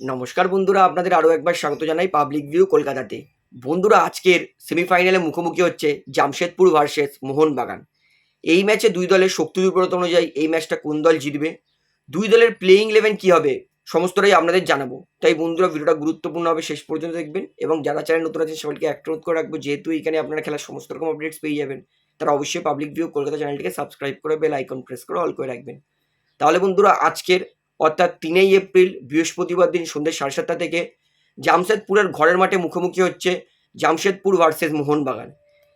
নমস্কার বন্ধুরা, আপনাদের আরও একবার স্বাগত জানাই পাবলিক ভিউ কলকাতাতে। বন্ধুরা, আজকের সেমিফাইনালে মুখোমুখি হচ্ছে জামশেদপুর ভার্সেস মোহনবাগান। এই ম্যাচে দুই দলের শক্তি দুর্বলতা অনুযায়ী এই ম্যাচটা কোন দল জিতবে? দুই দলের প্লেয়িং ইলেভেন কী হবে? সমস্তটাই আপনাদের জানাব। তাই বন্ধুরা, ভিডিওটা গুরুত্বপূর্ণ হবে, শেষ পর্যন্ত দেখবেন এবং যারা চ্যানেল নতুন আছেন সবাইকে অনুরোধ করে রাখব, যেহেতু এখানে আপনারা খেলার সমস্ত রকম আপডেটস পেয়ে যাবেন, তারা অবশ্যই পাবলিক ভিউ কলকাতা চ্যানেলটিকে সাবস্ক্রাইব করে বেল আইকন প্রেস করে অল করে রাখবেন। তাহলে বন্ধুরা, আজকের অর্থাৎ তিনই এপ্রিল, বৃহস্পতিবার দিন সন্ধ্যে সাড়ে সাতটা থেকে জামশেদপুরের ঘরের মাঠে মুখোমুখি হচ্ছে জামশেদপুর ভার্সেস মোহনবাগান।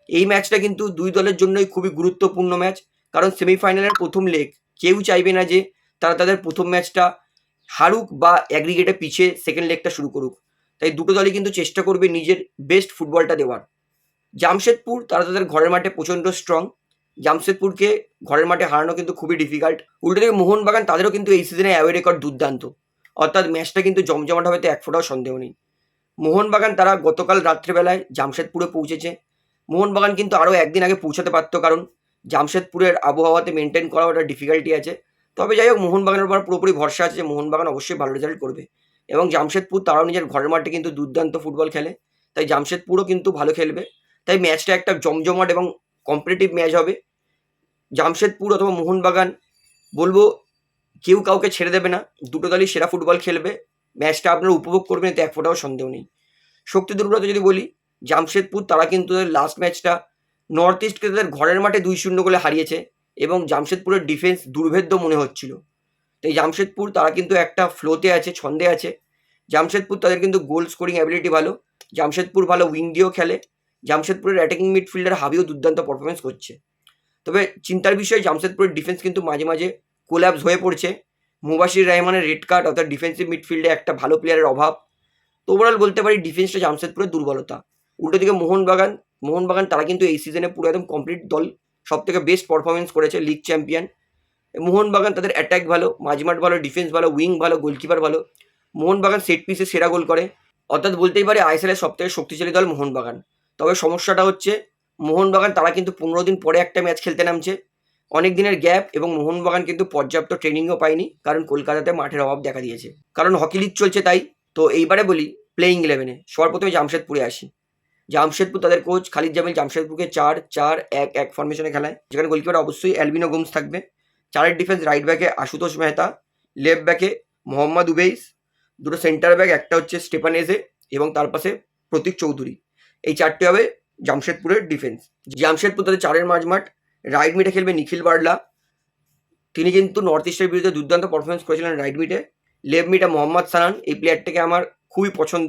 এই ম্যাচটা কিন্তু দুই দলের জন্যই খুবই গুরুত্বপূর্ণ ম্যাচ, কারণ সেমিফাইনালের প্রথম লেগ কেউ চাইবে না যে তারা তাদের প্রথম ম্যাচটা হারুক বা অ্যাগ্রিগেটে পিছিয়ে সেকেন্ড লেগটা শুরু করুক। তাই দুটো দলই কিন্তু চেষ্টা করবে নিজের বেস্ট ফুটবলটা দেওয়ার। জামশেদপুর তারা তাদের ঘরের মাঠে প্রচণ্ড স্ট্রং জামশেদপুরকে ঘরের মাঠে হারানো কিন্তু খুবই ডিফিকাল্ট উল্টো দিকে মোহনবাগান, তাদেরও কিন্তু এই সিজনে অ্যাওয়ে রেকর্ড দুর্দান্ত। অর্থাৎ ম্যাচটা কিন্তু জমজমাট হবে, তো এক ফোটাও সন্দেহ নেই। মোহনবাগান তারা গতকাল রাত্রেবেলায় জামশেদপুরে পৌঁছেছে। মোহনবাগান কিন্তু আরও একদিন আগে পৌঁছাতে পারতো, কারণ জামশেদপুরের আবহাওয়াতে মেনটেন করা একটা ডিফিকাল্টি আছে। তবে যাই হোক, মোহনবাগানের উপর পুরোপুরি ভরসা আছে যে মোহনবাগান অবশ্যই ভালো রেজাল্ট করবে। এবং জামশেদপুর তারাও নিজের ঘরের মাঠে কিন্তু দুর্দান্ত ফুটবল খেলে। তাই জামশেদপুরও কিন্তু ভালো খেলবে। তাই ম্যাচটা একটা জমজমাট এবং কম্পিটিটিভ ম্যাচ হবে। জামশেদপুর অথবা মোহনবাগান, বলব কেউ কাউকে ছেড়ে দেবে না। দুটো দলই সেরা ফুটবল খেলবে। ম্যাচটা আপনারা উপভোগ করবেন, এতে এক ফোটাও সন্দেহ নেই। শক্তি দুর্বলতা যদি বলি, জামশেদপুর তারা কিন্তু লাস্ট ম্যাচটা নর্থ ইস্টকে তাদের ঘরের মাঠে দুই শূন্য গোলে হারিয়েছে এবং জামশেদপুরের ডিফেন্স দুর্ভেদ্য মনে হচ্ছিল। তাই জামশেদপুর তারা কিন্তু একটা ফ্লোতে আছে, ছন্দে আছে। জামশেদপুর তাদের কিন্তু গোল স্কোরিং অ্যাবিলিটি ভালো। জামশেদপুর ভালো উইং দিয়েও খেলে। জামশেদপুরের অ্যাটাকিং মিডফিল্ডার হাবিও দুর্দান্ত পারফরমেন্স করছে। তবে চিন্তার বিষয়, জামশেদপুরের ডিফেন্স কিন্তু মাঝে মাঝে কোল্যাপস হয়ে পড়ছে। মুবাশির রহমানের রেড কার্ড অর্থাৎ ডিফেন্সিভ মিডফিল্ডে একটা ভালো প্লেয়ারের অভাব। তো ওভারঅল বলতে পারি ডিফেন্সটা জামশেদপুরের দুর্বলতা। উল্টো দিকে মোহনবাগান মোহনবাগান তারা কিন্তু এই সিজনে পুরো একদম কমপ্লিট দল সব থেকে বেস্ট পারফরমেন্স করেছে লিগ চ্যাম্পিয়ন মোহনবাগান তাদের অ্যাটাক ভালো, মাঝমাঠ ভালো ডিফেন্স ভালো উইং ভালো গোলকিপার ভালো। মোহনবাগান সেট পিসে সেরা গোল করে। অর্থাৎ বলতেই পারে আইএসএলের সব থেকে শক্তিশালী দল মোহনবাগান। তবে সমস্যাটা হচ্ছে মোহনবাগান, তারা কিন্তু পনেরো দিন পরে একটা ম্যাচ খেলতে নামছে। অনেক দিনের গ্যাপ এবং মোহনবাগান কিন্তু পর্যাপ্ত ট্রেনিংও পায়নি, কারণ কলকাতাতে মাঠের অভাব দেখা দিয়েছে। কারণ হকি লিগ চলছে তাই। তো এইবারে বলি প্লেইং ইলেভেনে সবার প্রথমে জামশেদপুরে আসি। জামশেদপুর তাদের কোচ খালিদ জামিল জামশেদপুরকে চার চার, এক এক ফরমেশনে খেলায়। যেখানে গোলকিপার অবশ্যই অ্যালবিনো গোমস থাকবে। চারের ডিফেন্স রাইট ব্যাকে আশুতোষ মেহতা লেফট ব্যাকে মোহাম্মদ উবেইস, দুটো সেন্টার ব্যাক একটা হচ্ছে স্টেপান এজে এবং তার পাশে প্রতীক চৌধুরী। এই চারটি হবে জামশেদপুরের ডিফেন্স জামশেদপুর তাদের চারের মাঝমাঠ। রাইট মিটে খেলবে নিখিল বার্লা। তিনি কিন্তু নর্থ ইস্টের বিরুদ্ধে দুর্দান্ত পারফরমেন্স করেছিলেন রাইট মিটে লেফট মিডে মোহাম্মদ সানান, এই প্লেয়ারটাকে আমার খুবই পছন্দ।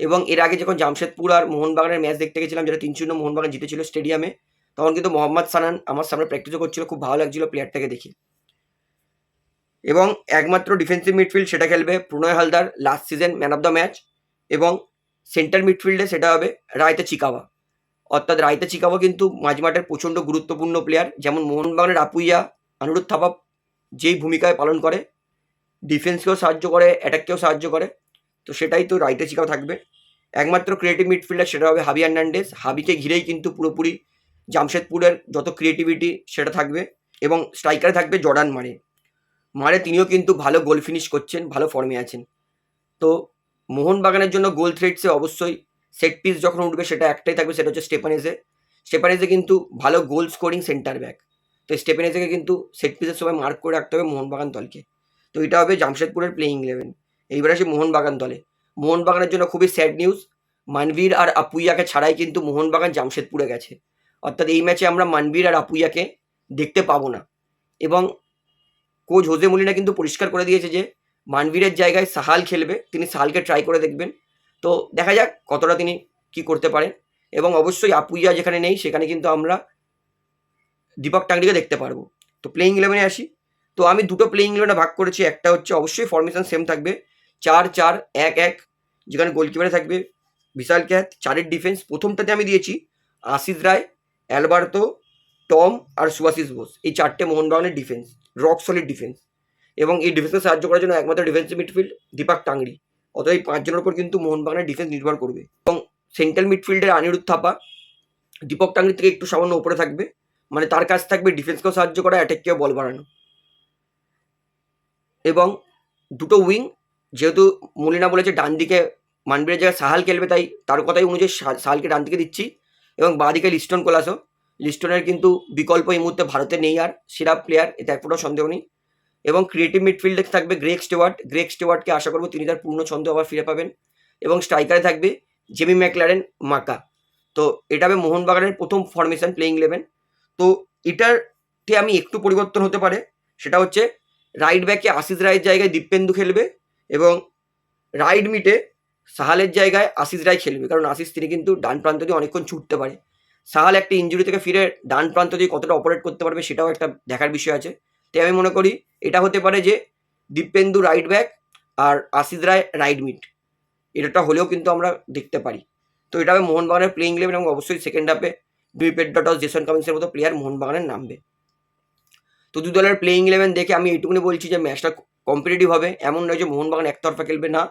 এবং এর আগে যখন জামশেদপুর আর মোহনবাগানের ম্যাচ দেখতে গেছিলাম, যেটা তিন শূন্য মোহনবাগান জিতেছিল স্টেডিয়ামে তখন কিন্তু মোহাম্মদ সানান আমার সামনে প্র্যাকটিসও করছিল, খুব ভালো লাগছিল প্লেয়ারটাকে দেখে। এবং একমাত্র ডিফেন্সিভ মিডফিল্ড সেটা খেলবে Pronay Halder last season man of the match এবং সেন্টার মিডফিল্ডে সেটা হবে রায়তা চিকাওয়া অর্থাৎ রায়তা চিকাওয়া কিন্তু মাঝমাঠের প্রচণ্ড গুরুত্বপূর্ণ প্লেয়ার যেমন মোহনবাগানের আপুইয়া আনুরুদ্ধ থাপা যেই ভূমিকায় পালন করে ডিফেন্সকেও সাহায্য করে অ্যাটাককেও সাহায্য করে, তো সেটাই তো রাইটে চিকাও থাকবে। একমাত্র ক্রিয়েটিভ মিডফিল্ডার সেটা হবে হাবি আর্নান্ডেস হাবিকে ঘিরেই কিন্তু পুরোপুরি জামশেদপুরের যত ক্রিয়েটিভিটি সেটা থাকবে এবং স্ট্রাইকারে থাকবে জর্ডান মারে। মারে তিনিও কিন্তু ভালো গোল ফিনিশ করছেন, ভালো ফর্মে আছেন। তো মোহনবাগানের জন্য গোল থ্রেটসে অবশ্যই সেট পিস যখন উঠবে সেটা একটাই থাকবে, সেটা হচ্ছে স্টেপানেজে স্টেপানেজে কিন্তু ভালো গোল স্কোরিং সেন্টার ব্যাক তো স্টেপানেজেকে কিন্তু সেট পিসের সময় মার্ক করে রাখতে হবে মোহনবাগান দলকে। তো এটা হবে জামশেদপুরের প্লেইং ইলেভেন এইবার আসি মোহনবাগান দলে। মোহনবাগানের জন্য খুবই স্যাড নিউজ মানবীর আর আপুইয়াকে ছাড়াই কিন্তু মোহনবাগান জামশেদপুরে গেছে। অর্থাৎ এই ম্যাচে আমরা মানবীর আর আপুইয়াকে দেখতে পাবো না। এবং কোচ হোজে মলিনা কিন্তু পরিষ্কার করে দিয়েছে যে মানবীরের জায়গায় সাহাল খেলবে, তিনি সাহালকে ট্রাই করে দেখবেন। তো দেখা যাক কতটা তিনি কি করতে পারেন। এবং অবশ্যই আপুইয়া যেখানে নেই, সেখানে কিন্তু আমরা দীপক টাংরিকে দেখতে পারব। তো প্লেইং ইলেভেনে আসি। তো আমি দুটো প্লেইং ইলেভেনে ভাগ করেছি। একটা হচ্ছে অবশ্যই ফরমেশন সেম থাকবে। চার চার, এক এক, যেখানে গোলকিপারে থাকবে বিশাল ক্যাথ চারের ডিফেন্স প্রথমটাতে আমি দিয়েছি আশিস রায়, অ্যালবার্তো, টম আর সুভাশিস বোস। এই চারটে মোহনবাগানের ডিফেন্স রক সলিড ডিফেন্স এবং এই ডিফেন্সকে সাহায্য করার জন্য একমাত্র ডিফেন্সিভ মিডফিল্ড দীপক টাংরি। অতএব এই পাঁচজনের উপর কিন্তু মোহনবাগানের ডিফেন্স নির্ভর করবে। এবং সেন্ট্রাল মিডফিল্ডের অনিরুদ্ধ থাপা, দীপক টাংরি থেকে একটু সামান্য উপরে থাকবে। মানে তার কাছ থাকবে ডিফেন্সকেও সাহায্য করা অ্যাটাককেও বল বাড়ানো। এবং দুটো উইং যেহেতু মলিনা বলেছে ডান দিকে মানবীরের জায়গায় সাহাল খেলবে, তাই তার কথাই অনুযায়ী সাহালকে ডান দিকে দিচ্ছি। এবং বাঁ দিকে লিস্টন কোলাসো। লিস্টনের কিন্তু বিকল্প এই মুহূর্তে ভারতে নেই আর, সেরা প্লেয়ার এতে এক সন্দেহ নেই। এবং ক্রিয়েটিভ মিডফিল্ডে থাকবে গ্রেক স্টেওয়ার্ট গ্রেক স্টেওয়ার্টকে আশা করব তিনি তার পূর্ণ ছন্দ আবার ফিরে পাবেন। এবং স্ট্রাইকারে থাকবে জেমি ম্যাকলারেন মাকা। তো এটা হবে মোহনবাগানের প্রথম ফরমেশন প্লেইং ইলেভেন তো এটারতে আমি একটু পরিবর্তন হতে পারে। সেটা হচ্ছে রাইট ব্যাকে আশিস রায়ের জায়গায় দীপেন্দু খেলবে এবং রাইট মিটে সাহালের জায়গায় আশিস রায় খেলবে। কারণ আশিস তিনি কিন্তু ডান প্রান্ত দিয়ে অনেকক্ষণ ছুটতে পারে। সাহাল একটা ইঞ্জুরি থেকে ফিরে ডান প্রান্ত দিয়ে কতটা অপারেট করতে পারবে সেটাও একটা দেখার বিষয় আছে। তাই আমি মনে করি এটা হতে পারে যে দীপেন্দু রাইট ব্যাক আর আশিস রায় রাইট মিড এটা হলেও কিন্তু আমরা দেখতে পারি। তো এটা হবে মোহনবাগানের প্লেইং ইলেভেন এবং অবশ্যই সেকেন্ড হাফে দুইপেট ডটস জেসন কামিন্সের মতো প্লেয়ার মোহনবাগানের নামবে। তো দু দলের প্লেইং ইলেভেন দেখে আমি এইটুকুনি বলছি যে ম্যাচটা কম্পিটিটিভ হবে। এমন নয় যে মোহনবাগান একতরফা খেলবে না।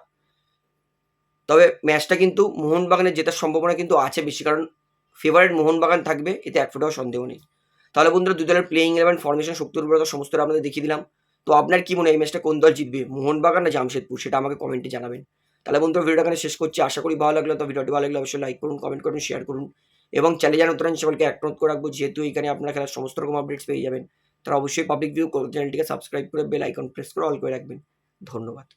তবে ম্যাচটা কিন্তু মোহনবাগানের জেতার সম্ভাবনা কিন্তু আছে বেশি, কারণ ফেভারিট মোহনবাগান থাকবে, এতে এক ফোটাও সন্দেহ নেই। তাহলে বন্ধুরা, দু দলের প্লেইং ইলেভেন ফরমেশন শক্তি উর্বরতা সমস্ত আপনাদের দেখিয়ে দিলাম। তো আপনার কি মনে হয় এই ম্যাচটা কোন দল জিতবে? মোহনবাগান না জামশেদপুর? সেটা আমাকে কমেন্টে জানাবেন। তাহলে বন্ধুরা ভিডিওটা এখানে শেষ করছি। আশা করি ভালো লাগল। তো ভিডিওটি ভালো লাগলে অবশ্যই লাইক করুন কমেন্ট করুন শেয়ার করুন। এবং চ্যানেল জানান উত্তরাঞ্চল সকলকে অ্যাক্রোধ করে রাখব, যেহেতু এখানে আপনারা খেলার সমস্ত রকম আপডেটস পেয়ে যাবেন। তারা অবশ্যই পাবলিক ভিউ চ্যানেলটিকে সাবস্ক্রাইব করে বেল আইকন প্রেস করে অল করে রাখবেন। ধন্যবাদ।